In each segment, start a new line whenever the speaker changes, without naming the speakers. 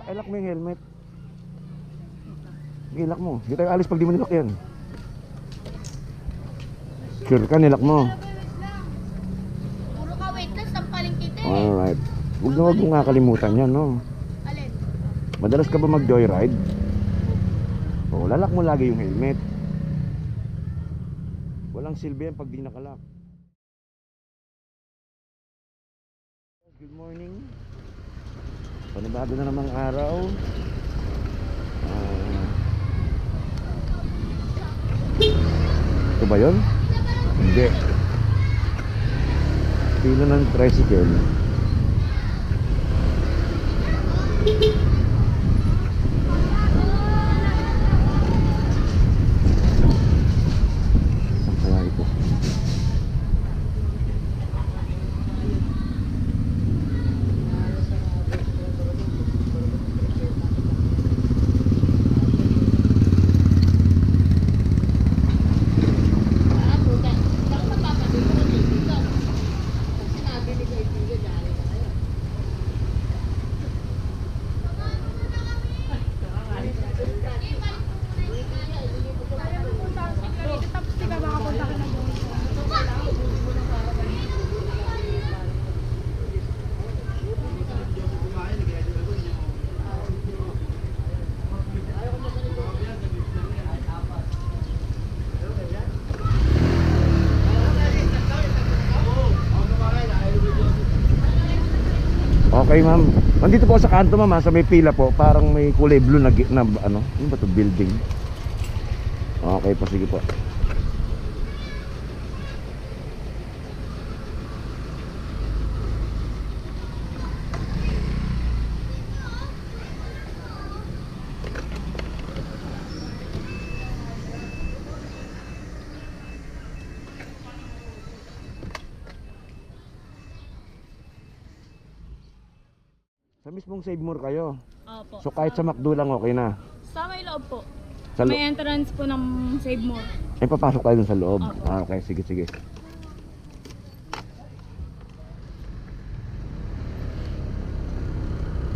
Pailak mo yung helmet. Ilak mo. Hindi tayo alis pag di mo nilak yan. Sure ka, nilak mo.
Puro ka wait lang, sampaling kita eh.
Alright. Huwag na huwag mo nga kalimutan yan, no?
Alin?
Madalas ka ba mag-joyride? O, lalak mo lagi yung helmet. Walang silbi yan pag di nakalak. Good morning. Panibago na namang araw. Ah. ito ba yun? Hindi. Pila ng tricycle. Saan kaya ito?
Ah, puta. Saan ka papadun ko dito? Pag sinabi ni kaibigan, dali na kayo.
Tapos di ka makapunta ka ng
Okay, ma'am. Nandito po sa kanto, ma'am, sa may pila po. Parang may kulay blue na, na ano, ano ba to building? Okay po, sige po. Sa mismong Save More kayo.
Opo.
So kahit sa McDo lang okay na.
Sa may loob po.
Sa lo-
May entrance po ng Save More.
Eh, papasok dun sa loob.
Opo.
Ah, okay. Sige, sige.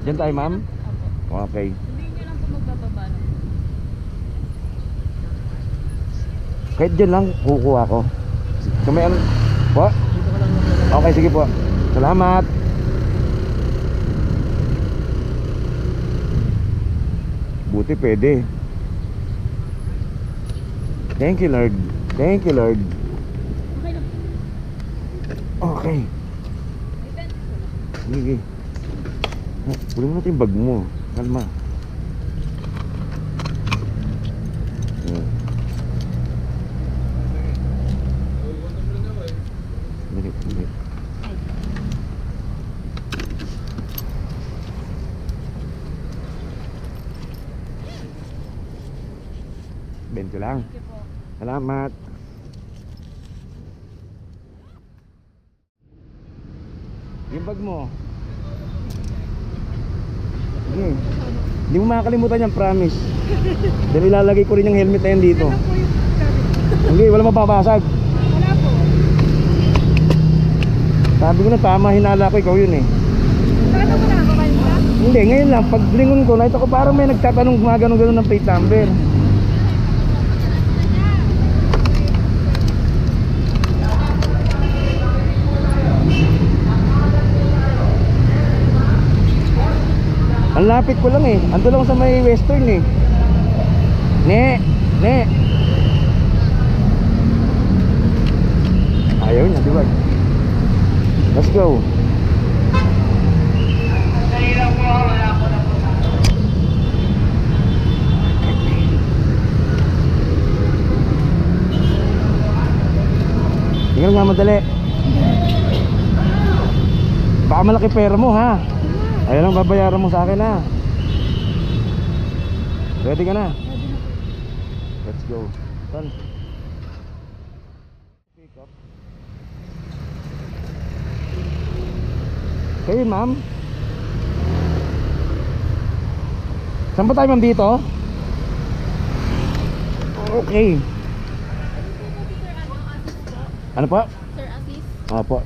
Diyan tayo, ma'am?
Opo.
Okay.
Sabihin niyo lang po magbababa lang.
Kahit dyan lang, kukuha ko. May ano? Po? Okay, sige po. Salamat. Buti pwede. Thank you, Lord. Thank you, Lord.
Okay.
Okay. Sige. Pulin mo natin yung bag mo. Kalma. 20 lang. Salamat. Yung bag mo. Hindi. Hmm. Hindi mo makakalimutan yan, promise. Dahil ilalagay ko rin yung helmet na yan dito. Hindi, wala mababasag.
Wala po.
Sabi ko na tama, hinala ko ikaw yun eh.
Tato mo na ako kanina?
Hindi, ngayon lang. Pag lingon ko, nakita ko parang may nagtatanong gumagano-gano ng plate number. Ang lapit ko lang eh. Ando lang sa may western eh. Ne, ne. Ayaw niya, di ba? Let's go. Tingnan nga madali. Baka malaki pera mo ha. Ayun lang babayaran mo sa akin ha. Ready ka na? Let's go. Son. Pick up. Kayo ma'am? Saan ba tayo ma'am dito? Okay. Ano po?
Sir Asis?
Opo.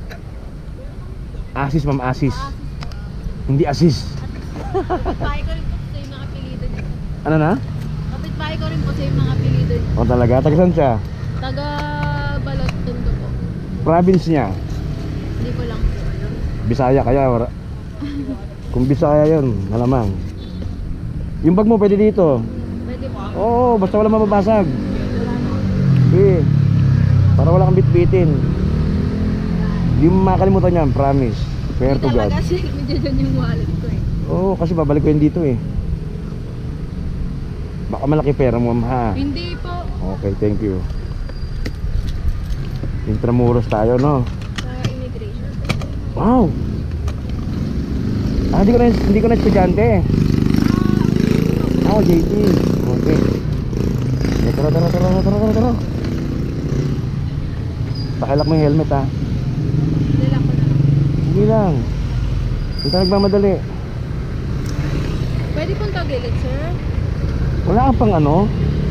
Asis ma'am, asis. Hindi asis.
Kapitbahay ko rin po sa yung mga apelido niya.
Ano na?
Kapitbahay ko rin po sa yung mga apelido niya.
O talaga, taga saan siya?
Taga Balot Tondo po.
Province niya.
Hindi ko lang po alam.
Bisaya kaya. Wala. Kung Bisaya yun, malamang. Yung bag mo pwede dito.
Pwede po.
Oo, basta wala mababasag. Eh, para wala kang bitbitin. Hindi mo makakalimutan yan, promise. Swear to God.
Medyo dyan yung wallet ko eh.
Oo, kasi babalik ko yun dito eh. Baka malaki pera mo, ha?
Hindi po.
Okay, thank you. Intramuros tayo, no?
Sa immigration.
Wow! Ah, hindi ko na, hindi ko na estudyante. Ako, JT. Okay. Eh, Tara, tara, tara, tara, tara, tara. Pakilak mo yung helmet, ha?
Dala ko na.
Sige lang. Hindi ka nagmamadali.
Pwede pong tagilid, sir?
Wala kang pang ano.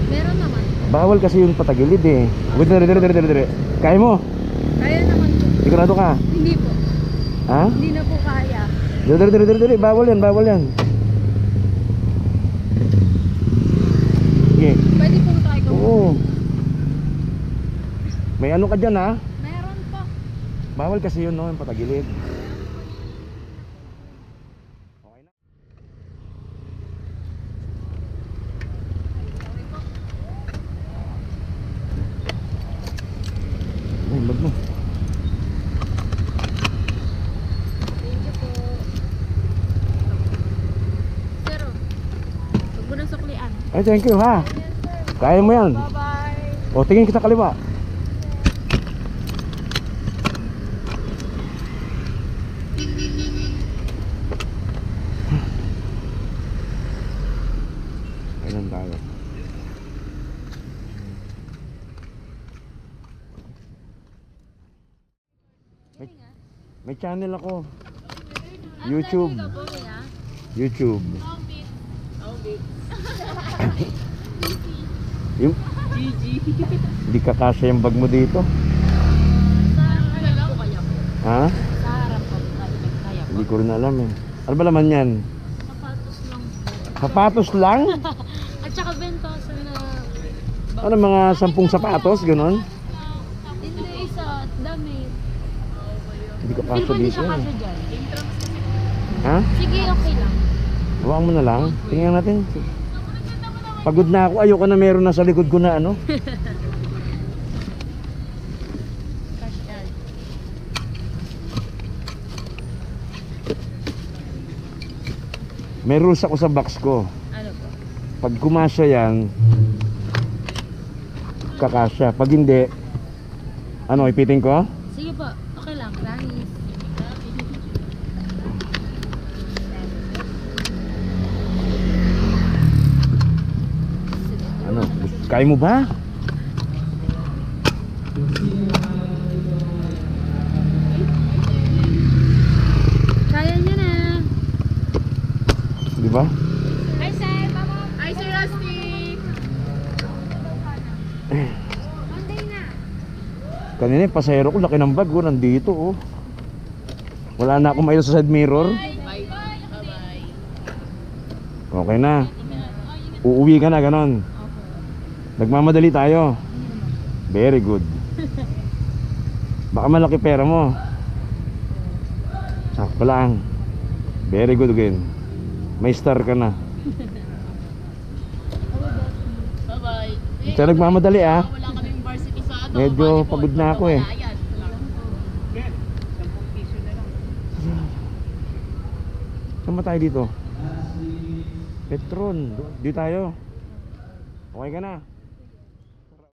Meron naman.
Bawal kasi yung patagilid eh. Wait, dire, dire, dire, dire, dire. Kaya mo?
Kaya naman po.
Sigurado ka?
Hindi po.
Ha?
Hindi na po kaya.
Dire, dire, dire, dire, dire. Bawal yan, bawal yan. Sige.
Pwede pong try ko.
Oo. May ano ka dyan ha? Bawal kasi yun no, yung patagilid. Okay na. Ay, bag mo. Ay, thank you ha. Kaya mo yan.
Bye-bye.
O, tingin kita kaliwa. Kailan tayo? May, may channel ako. YouTube. YouTube. Yung,
GG.
hindi kakasya yung bag mo dito. Ha?
Sa harap po.
Hindi ko rin alam eh. Ano ba laman yan?
Sapatos lang.
Sapatos lang? Ano mga sampung sapatos, ganon?
hindi sa damit.
Hindi ka
Hindi
kasya
ba hindi
dito
siya
eh.
kasya dyan?
Ha?
Sige, okay lang.
Huwag mo na lang. Tingnan natin. Pagod na ako. Ayoko na meron na sa likod ko na ano.
Kasya.
May rules ako sa box ko.
Ano po?
Pag kumasya yan, kakasya. Pag hindi, ano, ipitin ko?
Sige po, okay lang. Promise.
Ano, kaya mo ba?
Kaya niya na.
Di ba? Kanina yung pasahero ko, laki ng bag ko, nandito oh. Wala na akong mailo sa side mirror. Okay na. Uuwi ka na, ganon. Nagmamadali tayo. Very good. Baka malaki pera mo. Sakto lang. Very good again. May star ka na.
Bye-bye.
Siya nagmamadali ah.
Wala ano.
Medyo pagod na ako eh. Saan ba tayo dito? Petron. Di tayo. Okay ka na.